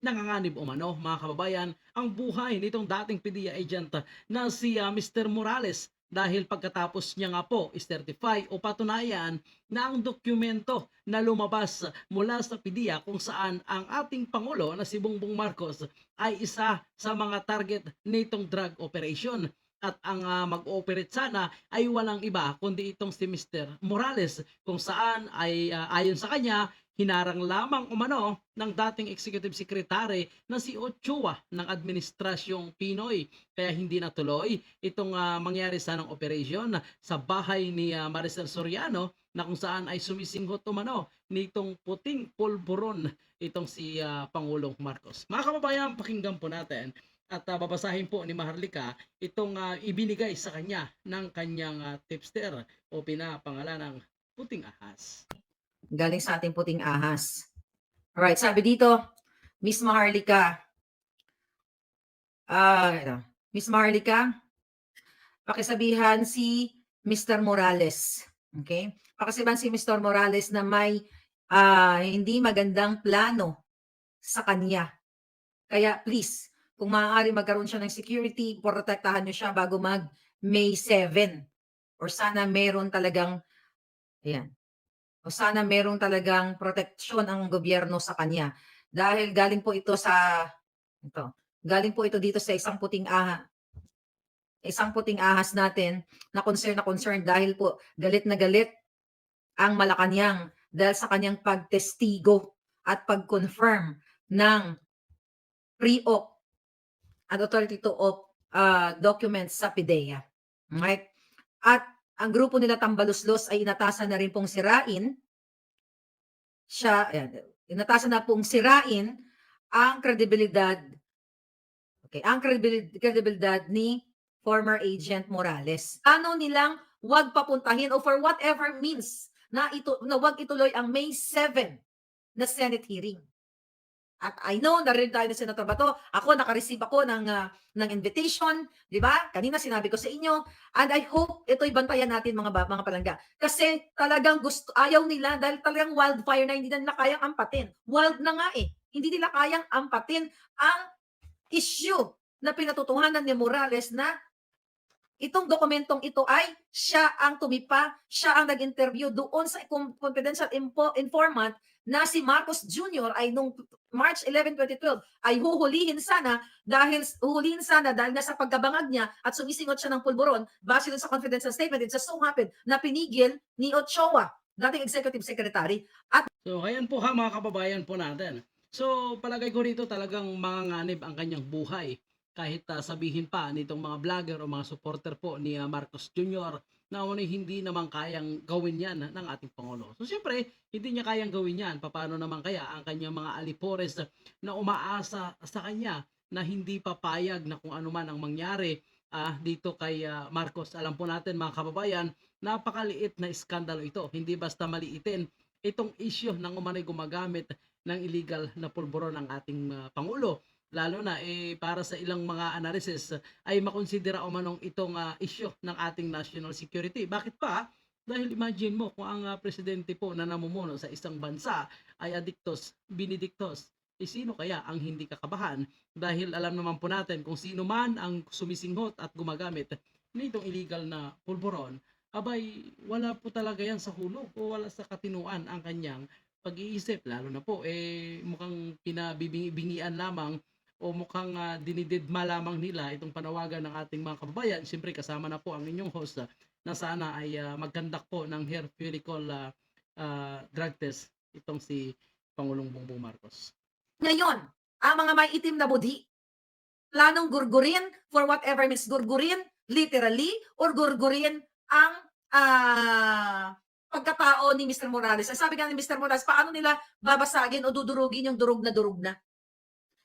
nanganganib umano mga kababayan ang buhay nitong dating PDEA agent na si ah, Mr. Morales dahil pagkatapos niya nga po is-certify o patunayan na ang dokumento na lumabas mula sa PDEA kung saan ang ating Pangulo na si Bongbong Marcos ay isa sa mga target nitong drug operation at ang ah, mag-ooperate sana ay walang iba kundi itong si Mr. Morales kung saan ay ah, ayon sa kanya hinarang lamang umano ng dating executive secretary na si Ochoa ng Administrasyong Pinoy kaya hindi natuloy itong ah, mangyari sanang operation sa bahay ni ah, Maricel Soriano na kung saan ay sumisinggot umano nitong puting pulburon itong si ah, Pangulong Marcos. Mga kababayan, pakinggan po natin at ah, babasahin po ni Maharlika itong ah, ibinigay sa kanya ng kanyang ah, tipster o pinapangalan ng puting ahas. Galing sa ating puting ahas. Alright, sabi dito, Miss Maharlika. Ah, ito. Miss Maharlika, pakisabihan si Mr. Morales. Okay? Pakisabihan si Mr. Morales na may ah, hindi magandang plano sa kanya. Kaya please, kung maaari magkaroon siya ng security, protektahan niyo siya bago mag May 7. Or sana meron talagang, ayan, sana merong talagang proteksyon ang gobyerno sa kanya. Dahil galing po ito sa, ito, galing po ito dito sa isang puting aha, isang puting ahas natin na concern na concern dahil po galit na galit ang Malacanang dahil sa kanyang pagtestigo at pag-confirm ng pre-op at authority to op uh, documents sa PIDEA. Right? At ang grupo nila Tambaluslos ay inatasan na rin pong sirain siya, ayan, inatasan na pong sirain ang kredibilidad okay, ang kredibil- kredibilidad ni former agent Morales. Ano nilang wag papuntahin o for whatever means na ito na wag ituloy ang May 7 na Senate hearing. At I know, narinig tayo ni Senator Bato, ako naka-receive ako ng, ah, ng invitation, di ba? Kanina sinabi ko sa inyo, and I hope ito'y bantayan natin mga mga palangga. Kasi talagang gusto, ayaw nila dahil talagang wildfire na hindi nila kayang ampatin. Wild na nga eh. Hindi nila kayang ampatin ang issue na pinatutuhanan ni Morales na itong dokumentong ito ay siya ang tumipa, siya ang nag-interview doon sa confidential info, informant na si Marcos Jr. ay nung March 11, 2012 ay huhulihin sana dahil huhulihin sana dahil nasa pagkabangag niya at sumisingot siya ng pulburon base dun sa confidential statement. It just so happened na pinigil ni Ochoa, dating executive secretary, So, ayan po ha mga kababayan po natin. So, palagay ko rito talagang manganganib ang kanyang buhay. Kahit ah, sabihin pa nitong mga vlogger o mga supporter po ni ah, Marcos Jr. na umano'y hindi naman kayang gawin yan ng ating Pangulo. So, siyempre, hindi niya kayang gawin yan. Paano naman kaya ang kanyang mga alipores na umaasa sa kanya na hindi papayag na kung ano man ang mangyari ah, dito kay ah, Marcos. Alam po natin mga kababayan, napakaliit na iskandalo ito. Hindi basta maliitin itong issue ng umano'y gumagamit ng illegal na pulburon ng ating ah, Pangulo. Lalo na eh, para sa ilang mga analysis ay makonsidera umanong itong ah, issue ng ating national security. Bakit pa? Dahil imagine mo kung ang ah, presidente po na namumuno sa isang bansa ay adictos, binidictos, eh sino kaya ang hindi kakabahan? Dahil alam naman po natin kung sino man ang sumisinghot at gumagamit nitong illegal na pulburon, abay wala po talaga yan sa hulog o wala sa katinuan ang kanyang pag-iisip. Lalo na po, eh mukhang pinabibingian lamang o mukhang uh, dinididma lamang nila itong panawagan ng ating mga kababayan. Siyempre kasama na po ang inyong host ah, na sana ay ah, magkandak po ng hair follicle ah, ah, drug test itong si Pangulong Bongbong Marcos. Ngayon, ang mga may itim na budi, planong gurgurin for whatever means gurgurin, literally, or gurgurin ang ah, pagkatao ni Mr. Morales. Sabi nga ni Mr. Morales, paano nila babasagin o dudurugin yung durug na durug na?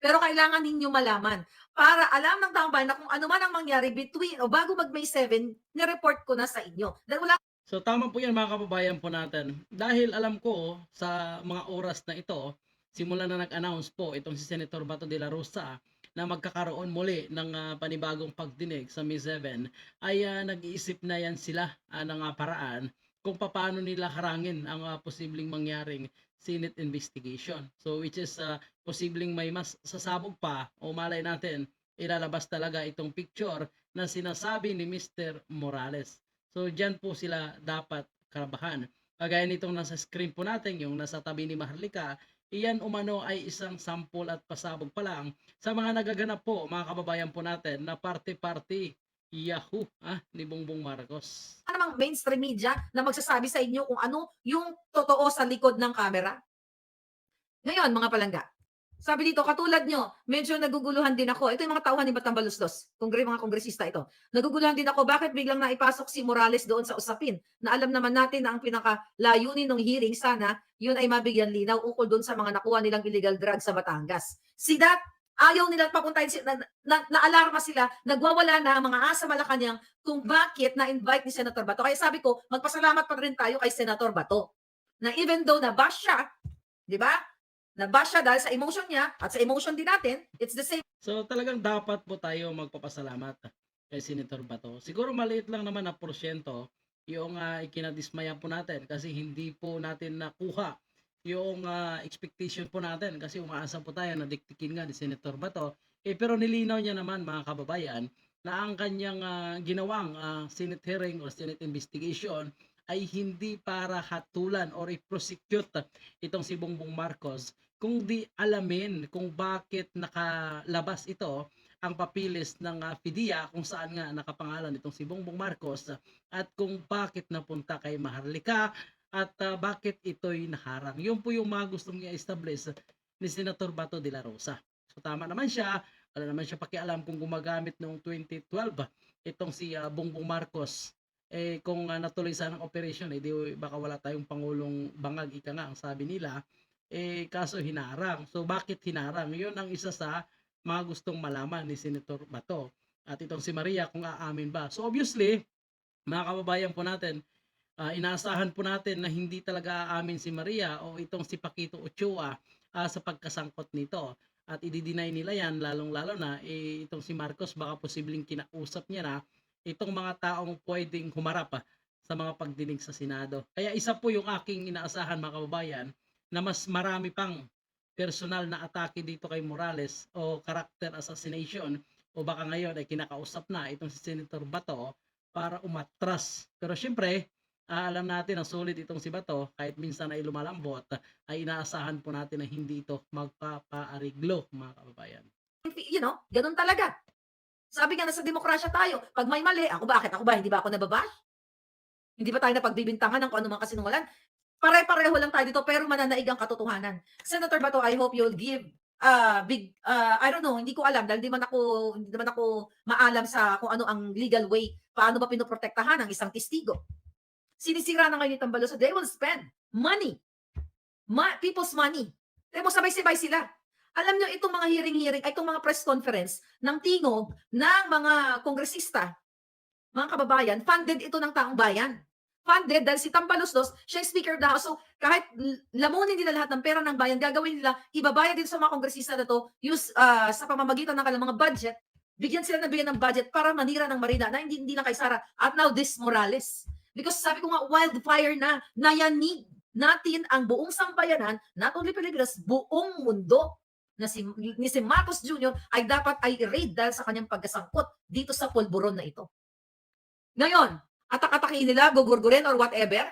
Pero kailangan ninyo malaman para alam ng taong bayan na kung ano man ang mangyari between o bago mag May 7, nireport ko na sa inyo. Dahil wala So tama po yan mga kababayan po natin. Dahil alam ko sa mga oras na ito, simula na nag-announce po itong si Senator Bato de la Rosa na magkakaroon muli ng ah, panibagong pagdinig sa May 7 ay ah, nag-iisip na yan sila ah, ng ah, paraan kung paano nila harangin ang ah, posibleng mangyaring Senate investigation. So which is ah, posibleng may mas sasabog pa o malay natin ilalabas talaga itong picture na sinasabi ni Mr. Morales. So diyan po sila dapat karabahan. Kagaya nitong nasa screen po natin, yung nasa tabi ni Maharlika, iyan umano ay isang sample at pasabog pa lang sa mga nagaganap po, mga kababayan po natin, na party-party Yahoo ah, ni Bongbong Marcos. Ano namang mainstream media na magsasabi sa inyo kung ano yung totoo sa likod ng camera? Ngayon, mga palangga, sabi dito, katulad nyo, medyo naguguluhan din ako. Ito yung mga tauhan ni Batang Baluslos, kongre, mga kongresista ito. Naguguluhan din ako, bakit biglang naipasok si Morales doon sa usapin? Na alam naman natin na ang pinakalayunin ng hearing sana, yun ay mabigyan linaw ukol doon sa mga nakuha nilang illegal drugs sa Batangas. Si that, ayaw nilang papuntahin, si- na, na, na-alarma sila, nagwawala na ang mga asa Malacanang kung bakit na-invite ni Senator Bato. Kaya sabi ko, magpasalamat pa rin tayo kay Senator Bato. Na even though nabash siya, di ba? Nabash siya dahil sa emotion niya at sa emotion din natin, it's the same So talagang dapat po tayo magpapasalamat kay Senator Bato. Siguro maliit lang naman na porsyento yung uh, ikinadismaya po natin kasi hindi po natin nakuha yung ah, expectation po natin kasi umaasa po tayo na diktikin nga ni Senator Bato. Eh, pero nilinaw niya naman mga kababayan na ang kanyang ah, ginawang ah, Senate hearing or Senate investigation ay hindi para hatulan or i-prosecute itong si Bongbong Marcos kung di alamin kung bakit nakalabas ito ang papilis ng uh, FIDIA kung saan nga nakapangalan itong si Bongbong Marcos uh, at kung bakit napunta kay Maharlika at uh, bakit ito'y naharang. Yun po yung mga gustong i-establish ni Senator Bato de la Rosa. So tama naman siya, wala naman siya pakialam kung gumagamit noong 2012 itong si uh, Bongbong Marcos eh kung uh, natuloy sana ang operation eh di baka wala tayong pangulong bangag ika nga ang sabi nila eh kaso hinarang. So bakit hinarang? 'Yun ang isa sa mga gustong malaman ni Senator Bato. At itong si Maria kung aamin ba. So obviously, mga kababayan po natin, ah, inaasahan po natin na hindi talaga aamin si Maria o itong si Paquito Ochoa ah, sa pagkasangkot nito. At i-deny nila yan, lalong-lalo na eh, itong si Marcos baka posibleng kinausap niya na itong mga taong pwedeng humarap ah, sa mga pagdinig sa Senado. Kaya isa po yung aking inaasahan mga kababayan na mas marami pang personal na atake dito kay Morales o character assassination o baka ngayon ay kinakausap na itong si Senator Bato para umatras. Pero syempre, alam natin na solid itong si Bato kahit minsan ay lumalambot ay inaasahan po natin na hindi ito magpapaariglo mga kababayan. you know, ganun talaga. Sabi nga nasa demokrasya tayo, pag may mali, ako bakit? Ako ba, hindi ba ako nababash? Hindi ba tayo napagbibintangan ng kung mga kasinungalan? Pare-pareho lang tayo dito, pero mananaig ang katotohanan. Senator Bato, I hope you'll give uh, big, uh, I don't know, hindi ko alam, dahil di man ako, hindi naman ako maalam sa kung ano ang legal way, paano ba pinoprotektahan ang isang testigo. Sinisira na ngayon itong balo, so they will spend money, ma- people's money. Pero sabay-sabay sila. Alam nyo, itong mga hearing-hearing, itong mga press conference ng tingog ng mga kongresista, mga kababayan, funded ito ng taong bayan. Funded dahil si Tambalos Dos, siya speaker of the house. So, kahit lamunin nila lahat ng pera ng bayan, gagawin nila, ibabayad din sa mga kongresista na to, use, ah, sa pamamagitan ng kanilang mga budget, bigyan sila ng bigyan ng budget para manira ng marina na hindi, hindi lang kay Sara. At now, this Morales. Because sabi ko nga, wildfire na, nayanig natin ang buong sambayanan, not only Pilipinas, buong mundo na si, ni si Marcos Jr. ay dapat ay raid dahil sa kanyang pagkasangkot dito sa pulburon na ito. Ngayon, atak-atakin nila, gugurgurin or whatever,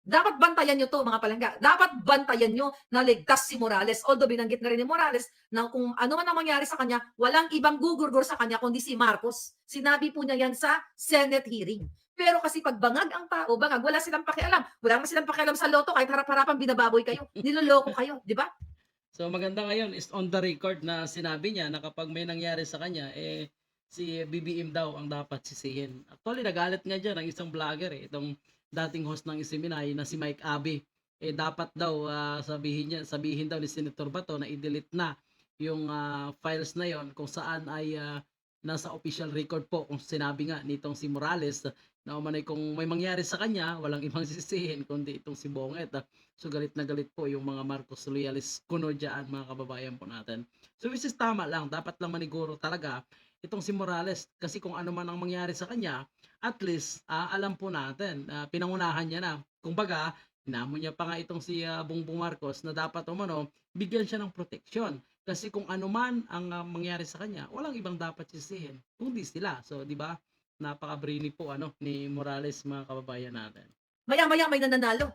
dapat bantayan nyo to mga palangga. Dapat bantayan nyo na ligtas si Morales. Although binanggit na rin ni Morales na kung ano man ang mangyari sa kanya, walang ibang gugurgur sa kanya kundi si Marcos. Sinabi po niya yan sa Senate hearing. Pero kasi pag bangag ang tao, bangag, wala silang pakialam. Wala naman silang pakialam sa loto kahit harap-harapan binababoy kayo. Niloloko kayo, di ba? So maganda ngayon is on the record na sinabi niya na kapag may nangyari sa kanya, eh si BBM daw ang dapat sisihin. Actually, nagalit nga dyan ang isang vlogger eh, itong dating host ng Isiminay na si Mike Abe. Eh dapat daw ah, sabihin niya, sabihin daw ni Senator Bato na i-delete na yung ah, files na yon kung saan ay ah, nasa official record po kung sinabi nga nitong si Morales na umanay kung may mangyari sa kanya, walang ibang sisihin kundi itong si Bonget. ah. So galit na galit po yung mga Marcos Loyalis kuno dyan mga kababayan po natin. So which is tama lang, dapat lang maniguro talaga itong si Morales kasi kung ano man ang mangyari sa kanya, at least ah, alam po natin, ah, pinangunahan niya na. Kumbaga, hinamon niya pa nga itong si ah, Bongbong Marcos na dapat umano, bigyan siya ng proteksyon. Kasi kung ano man ang ah, mangyari sa kanya, walang ibang dapat sisihin, kundi sila. So, di ba? Napaka-brainy po ano ni Morales mga kababayan natin. Maya-maya may nananalo.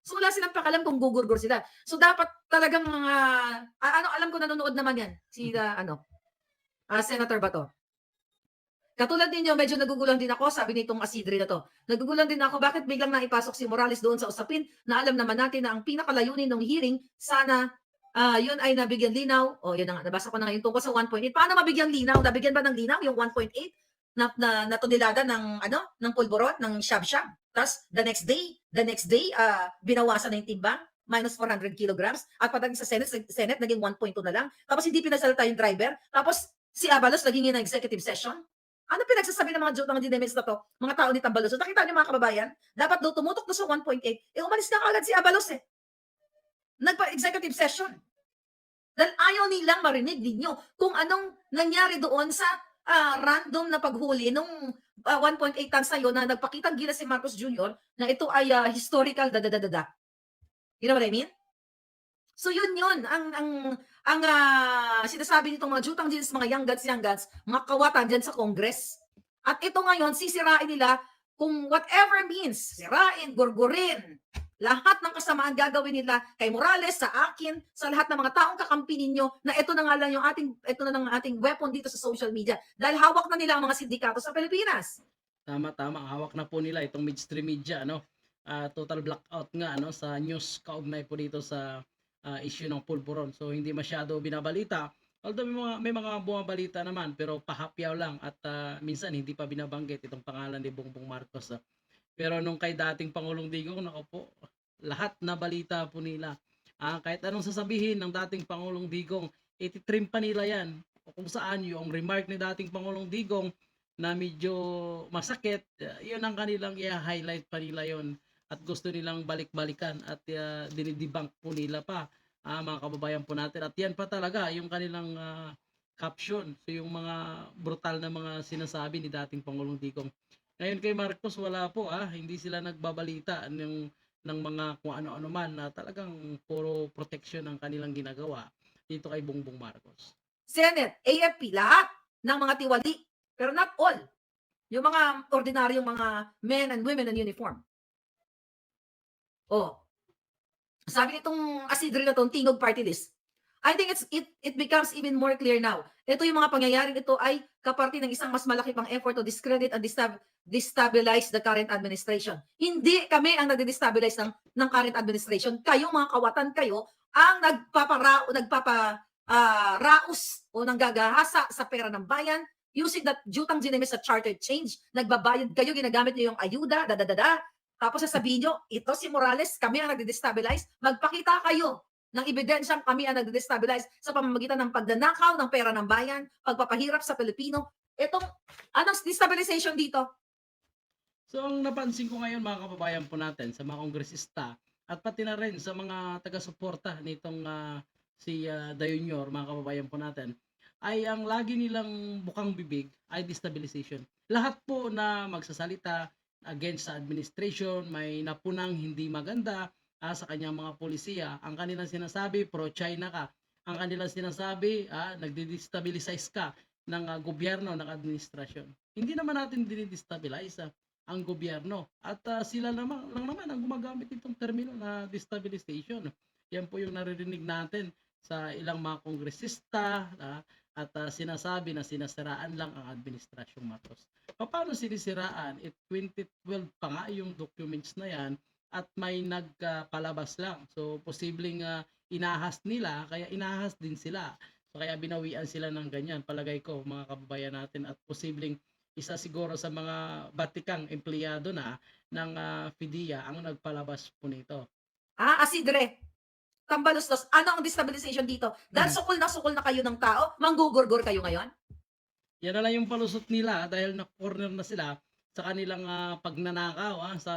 So wala silang pakalam kung gugurgur sila. So dapat talagang mga ah, ano alam ko nanonood naman yan si ah, ano ah, Senator Bato. Katulad ninyo, medyo nagugulan din ako, sabi nitong Asidre na to. Nagugulan din ako, bakit biglang naipasok si Morales doon sa usapin na alam naman natin na ang pinakalayunin ng hearing, sana ah, yun ay nabigyan linaw. O, yun na nga, nabasa ko na ngayon tungkol sa 1.8. Paano mabigyan linaw? Nabigyan ba ng linaw yung 1.8 na, na, na tonelada ng, ano, ng pulburon, ng shab-shab? Tapos, the next day, the next day, ah, binawasan na yung timbang, minus 400 kilograms. At pagdating sa Senate, Senate naging 1.2 na lang. Tapos, hindi pinasalita yung driver. Tapos, si Abalos naging in executive session. Ano pinagsasabi ng mga joke ng dinemis na to? Mga tao ni Tambalos. Nakita niyo mga kababayan, dapat daw tumutok doon sa 1.8. Eh, umalis na agad si Abalos eh. Nagpa-executive session. Dahil ayaw nilang marinig ninyo kung anong nangyari doon sa ah, random na paghuli nung ah, 1.8 tons na yun na nagpakitang gila si Marcos Jr. na ito ay ah, historical dadadadada. You know what I mean? So yun yun, ang ang ang ah, sinasabi nitong mga jutang jeans, mga young guns, young guns, mga kawatan dyan sa Congress. At ito ngayon, sisirain nila kung whatever means, sirain, gurgurin, lahat ng kasamaan gagawin nila kay Morales, sa akin, sa lahat ng mga taong kakampi ninyo, na ito na nga lang yung ating, ito na lang ang ating weapon dito sa social media. Dahil hawak na nila ang mga sindikato sa Pilipinas. Tama tama, hawak na po nila itong midstream media ano. Ah, total blackout nga ano sa news kaugnay po dito sa ah, issue ng pulburon. So hindi masyado binabalita. Although may mga may mga bumabalita naman pero pahapyaw lang at ah, minsan hindi pa binabanggit itong pangalan ni Bongbong Marcos. ah. Pero nung kay dating Pangulong Digong, nako po, lahat na balita po nila. Ah, kahit anong sasabihin ng dating Pangulong Digong, ititrim pa nila yan. O kung saan yung remark ni dating Pangulong Digong na medyo masakit, uh, yun ang kanilang i-highlight pa nila yon at gusto nilang balik-balikan at uh, dinidebunk po nila pa ah, mga kababayan po natin at yan pa talaga yung kanilang ah, caption so yung mga brutal na mga sinasabi ni dating Pangulong Digong ngayon kay Marcos wala po ah hindi sila nagbabalita ng ng mga kung ano-ano man na talagang puro protection ang kanilang ginagawa dito kay Bongbong Marcos Senate, AFP, lahat ng mga tiwali. Pero not all. Yung mga ordinaryong mga men and women in uniform. Oh. Sabi nitong asidre na tong Tingog Party List. I think it's it it becomes even more clear now. Ito yung mga pangyayaring ito ay kaparte ng isang mas malaki pang effort to discredit and destabilize the current administration. Hindi kami ang nagde-destabilize ng ng current administration. Kayo mga kawatan kayo ang nagpapara nagpapa ah, raos o nanggagahasa sa pera ng bayan using that jutang ginamis sa chartered change. Nagbabayad kayo, ginagamit niyo yung ayuda, dadadada. Tapos sasabihin nyo, ito si Morales, kami ang nagde-destabilize. Magpakita kayo ng ebidensyang kami ang nagde-destabilize sa pamamagitan ng pagdanakaw ng pera ng bayan, pagpapahirap sa Pilipino. Itong, anong destabilization dito? So ang napansin ko ngayon mga kababayan po natin sa mga kongresista at pati na rin sa mga taga-suporta nitong ah, si uh, Dayunyor, mga kababayan po natin, ay ang lagi nilang bukang bibig ay destabilization. Lahat po na magsasalita against sa administration, may napunang hindi maganda ah, sa kanyang mga polisiya, ang kanilang sinasabi pro-China ka. Ang kanilang sinasabi, ah, nagdi-destabilize ka ng ah, gobyerno, ng administrasyon. Hindi naman natin dinidestabilize ah, ang gobyerno. At ah, sila naman, lang naman ang gumagamit itong termino na destabilization. Yan po yung naririnig natin sa ilang mga kongresista ah, at ah, sinasabi na sinasiraan lang ang administrasyong Marcos. Paano sinisiraan? It 2012 pa nga yung documents na yan at may nagpalabas lang. So posibleng ah, inahas nila kaya inahas din sila. So kaya binawian sila ng ganyan palagay ko mga kababayan natin at posibleng isa siguro sa mga batikang empleyado na ng ah, FIDIA ang nagpalabas po nito. Ah, asidre. Tambalustos. Ano ang destabilization dito? Dahil Mhm. sukol na sukol na kayo ng tao, manggugurgur kayo ngayon? Yan na lang yung palusot nila dahil na-corner na sila sa kanilang ah, pagnanakaw ah, sa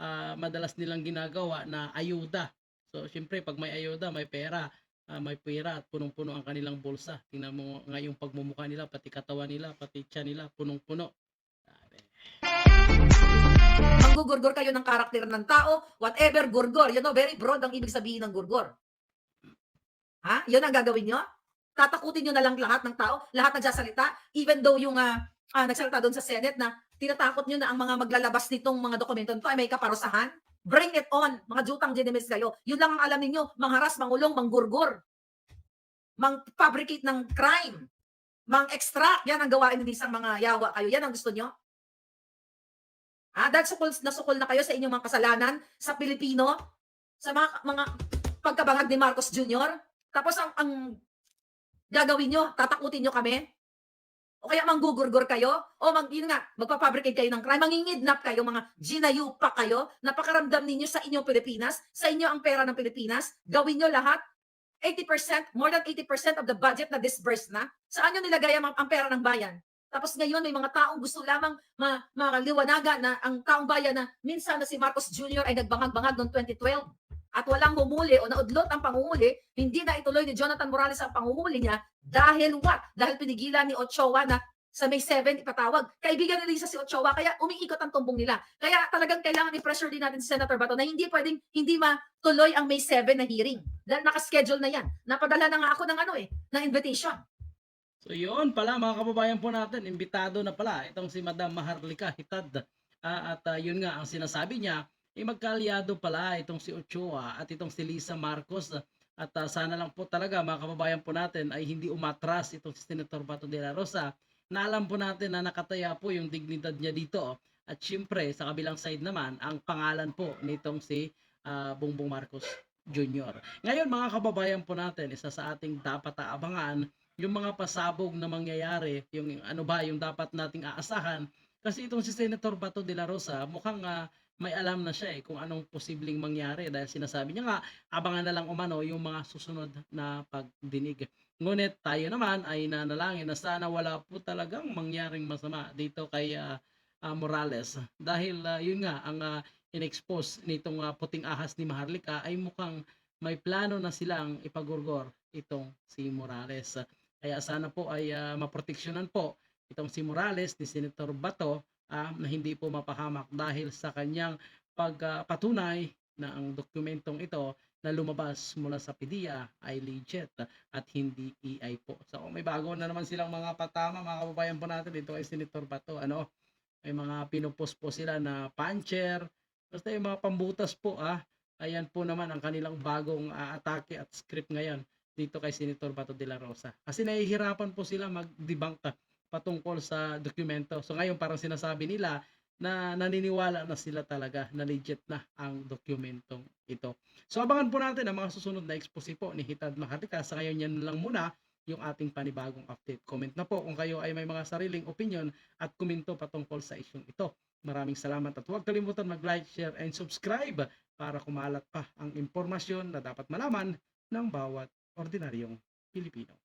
ah, madalas nilang ginagawa na ayuda. So, syempre, pag may ayuda, may pera. ah, may pera at punong-puno ang kanilang bulsa. Tingnan mo nga yung pagmumukha nila, pati katawan nila, pati tiyan nila, punong-puno. Manggugurgor kayo ng karakter ng tao, whatever gurgor. You know, very broad ang ibig sabihin ng gurgor. Ha? Yun ang gagawin nyo? Tatakutin nyo na lang lahat ng tao, lahat nagsasalita, even though yung ah, ah, nagsalita doon sa Senate na tinatakot nyo na ang mga maglalabas nitong mga dokumento nito ay may kaparusahan. Bring it on, mga jutang genimis kayo. Yun lang ang alam ninyo, mangharas, mangulong, manggurgor. Mang-fabricate ng crime. Mang-extract, yan ang gawain ng isang mga yawa kayo. Yan ang gusto nyo? Ah, dahil sukol na na kayo sa inyong mga kasalanan sa Pilipino, sa mga, mga pagkabangag ni Marcos Jr. Tapos ang, ang gagawin nyo, tatakutin nyo kami. O kaya manggugurgur kayo, o mag, yun nga, magpapabricate kayo ng crime, mangingidnap kayo, mga ginayupa kayo, napakaramdam ninyo sa inyong Pilipinas, sa inyo ang pera ng Pilipinas, gawin nyo lahat, 80%, more than 80% of the budget na disbursed na, saan nyo nilagay ang, ang pera ng bayan? Tapos ngayon may mga taong gusto lamang ma makaliwanagan na ang taong bayan na minsan na si Marcos Jr. ay nagbangag-bangag noong 2012 at walang humuli o naudlot ang panguhuli, hindi na ituloy ni Jonathan Morales ang panguhuli niya dahil what? Dahil pinigilan ni Ochoa na sa May 7 ipatawag. Kaibigan ni Lisa si Ochoa, kaya umiikot ang tumbong nila. Kaya talagang kailangan i-pressure din natin si Senator Bato na hindi pwedeng hindi matuloy ang May 7 na hearing. Dahil nakaschedule na yan. Napadala na nga ako ng ano eh, ng invitation. So yun pala mga kababayan po natin, imbitado na pala itong si Madam Maharlika Hitad. Ah, at ah, yun nga ang sinasabi niya, eh magkalyado pala itong si Ochoa at itong si Lisa Marcos. At ah, sana lang po talaga mga kababayan po natin ay hindi umatras itong si Senator Bato de la Rosa na alam po natin na nakataya po yung dignidad niya dito. At syempre sa kabilang side naman ang pangalan po nitong si ah, Bongbong Marcos Jr. Ngayon mga kababayan po natin, isa sa ating dapat aabangan yung mga pasabog na mangyayari, yung ano ba yung dapat nating aasahan. Kasi itong si Senator Bato de la Rosa, mukhang ah, may alam na siya eh kung anong posibleng mangyari dahil sinasabi niya nga, abangan na lang umano yung mga susunod na pagdinig. Ngunit tayo naman ay nanalangin na sana wala po talagang mangyaring masama dito kay ah, ah, Morales. Dahil ah, yun nga, ang ah, in-expose nitong ah, puting ahas ni Maharlika ay mukhang may plano na silang ipagurgor itong si Morales. Kaya sana po ay ah, maproteksyonan po itong si Morales ni Senator Bato ah, na hindi po mapahamak dahil sa kanyang pagpatunay na ang dokumentong ito na lumabas mula sa PDEA ay legit at hindi AI po. So may bago na naman silang mga patama mga kababayan po natin dito kay Senator Bato. Ano? May mga pinupost po sila na puncher. Basta yung mga pambutas po ah. Ayan po naman ang kanilang bagong ah, atake at script ngayon dito kay Senator Bato de la Rosa. Kasi nahihirapan po sila mag-debunk ah, patungkol sa dokumento. So ngayon parang sinasabi nila na naniniwala na sila talaga na legit na ang dokumentong ito. So abangan po natin ang mga susunod na expose po ni Hitad Maharlika. Sa ngayon yan lang muna yung ating panibagong update. Comment na po kung kayo ay may mga sariling opinion at komento patungkol sa isyong ito. Maraming salamat at huwag kalimutan mag-like, share, and subscribe para kumalat pa ang impormasyon na dapat malaman ng bawat ordinaryong Pilipino.